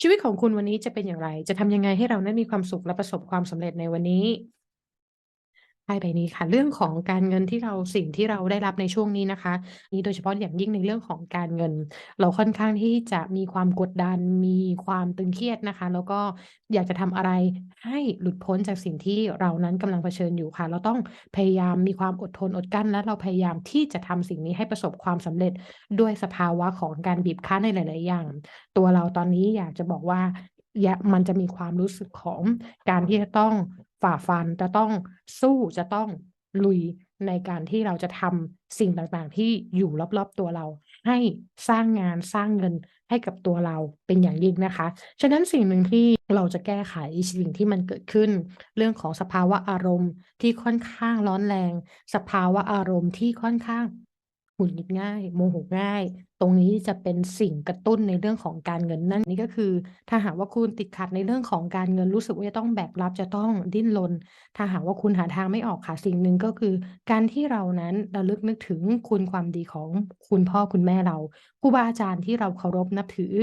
ชีวิตของคุณวันนี้จะเป็นอย่างไร จะทำยังไงให้เรานั้นมีความสุขและประสบความสำเร็จในวันนี้ ไพ่ใบนี้ค่ะ เรื่องของการเงินที่เราสิ่งที่เราได้รับในช่วงนี้นะคะนี้โดยเฉพาะอย่างยิ่งในเรื่องของการเงิน เราค่อนข้างที่จะมีความกดดันมีความตึงเครียดนะคะ แล้วก็อยากจะทำอะไรให้หลุดพ้นจากสิ่งที่เรานั้นกำลังเผชิญอยู่ค่ะ เราต้องพยายามมีความอดทนอดกลั้น และเราพยายามที่จะทำสิ่งนี้ให้ประสบความสำเร็จด้วยสภาวะของการบีบคั้นในหลาย ๆ อย่าง ตัวเราตอนนี้อยากจะบอกว่ามันจะมีความรู้สึกของการที่จะต้อง ฝ่าฟันจะต้องสู้จะต้องลุยในการที่เราจะทำสิ่งต่างๆ ที่อยู่รอบๆตัวเรา ให้สร้างงานสร้างเงินให้กับตัวเราเป็นอย่างยิ่งนะคะ ฉะนั้นสิ่งหนึ่งที่เราจะแก้ไขสิ่งที่มันเกิดขึ้น เรื่องของสภาวะอารมณ์ที่ค่อนข้างร้อนแรง สภาวะอารมณ์ที่ค่อนข้างหงุดหงิดง่าย โมโหง่าย ตรงนี้จะเป็นสิ่งกระตุ้นในเรื่องของการเงินนั่นนี่ก็คือ ถ้าหากว่าคุณติดขัดในเรื่องของการเงินรู้สึกว่าจะต้องแบกรับจะต้องดิ้นรนถ้าหากว่าคุณหาทางไม่ออกค่ะสิ่งหนึ่งก็คือ การที่เรานั้นระลึกนึกถึงคุณความดีของคุณพ่อคุณแม่เราครูบาอาจารย์ที่เราเคารพนับถือ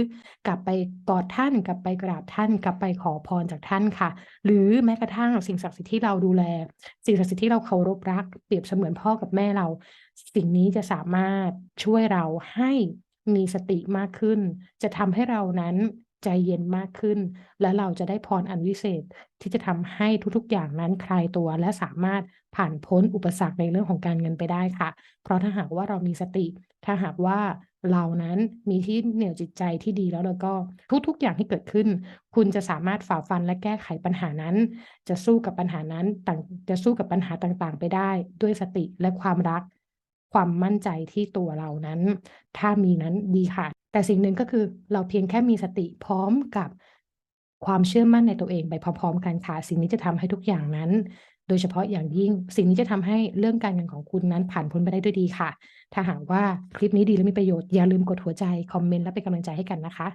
กลับไปกอดท่าน กลับไปกราบท่าน กลับไปขอพรจากท่านค่ะ หรือแม้กระทั่งสิ่งศักดิ์สิทธิ์ที่เราดูแล สิ่งศักดิ์สิทธิ์ที่เราเคารพรัก เปรียบเสมือนพ่อกับแม่เรา สิ่งนี้จะสามารถช่วยเราให้ มีสติมากขึ้น จะทำให้เรานั้นใจเย็นมากขึ้น และเราจะได้พรอันวิเศษที่จะทำให้ทุกๆอย่างนั้นคลายตัวและสามารถผ่านพ้นอุปสรรคในเรื่องของการเงินไปได้ค่ะ เพราะถ้าหากว่าเรามีสติ ถ้าหากว่าเรานั้นมีที่เหนี่ยวจิตใจที่ดีแล้วแล้วก็ทุกๆอย่างที่เกิดขึ้น คุณจะสามารถฝ่าฟันและแก้ไขปัญหานั้น จะสู้กับปัญหานั้นต่างจะสู้กับปัญหาต่างๆ ไปได้ ด้วยสติและความรัก ความมั่นใจที่ตัวเรานั้น ถ้ามีนั้นดีค่ะ แต่สิ่งหนึ่งก็คือเราเพียงแค่มีสติพร้อมกับความเชื่อมั่นในตัวเองไปพร้อมๆกันค่ะ สิ่งนี้จะทำให้ทุกอย่างนั้น โดยเฉพาะอย่างยิ่ง สิ่งนี้จะทำให้เรื่องการเงินของคุณนั้นผ่านพ้นไปได้ด้วยดีค่ะ ถ้าหากว่าคลิปนี้ดีและมีประโยชน์อย่าลืมกดหัวใจคอมเมนต์และเป็นกำลังใจให้กันนะคะ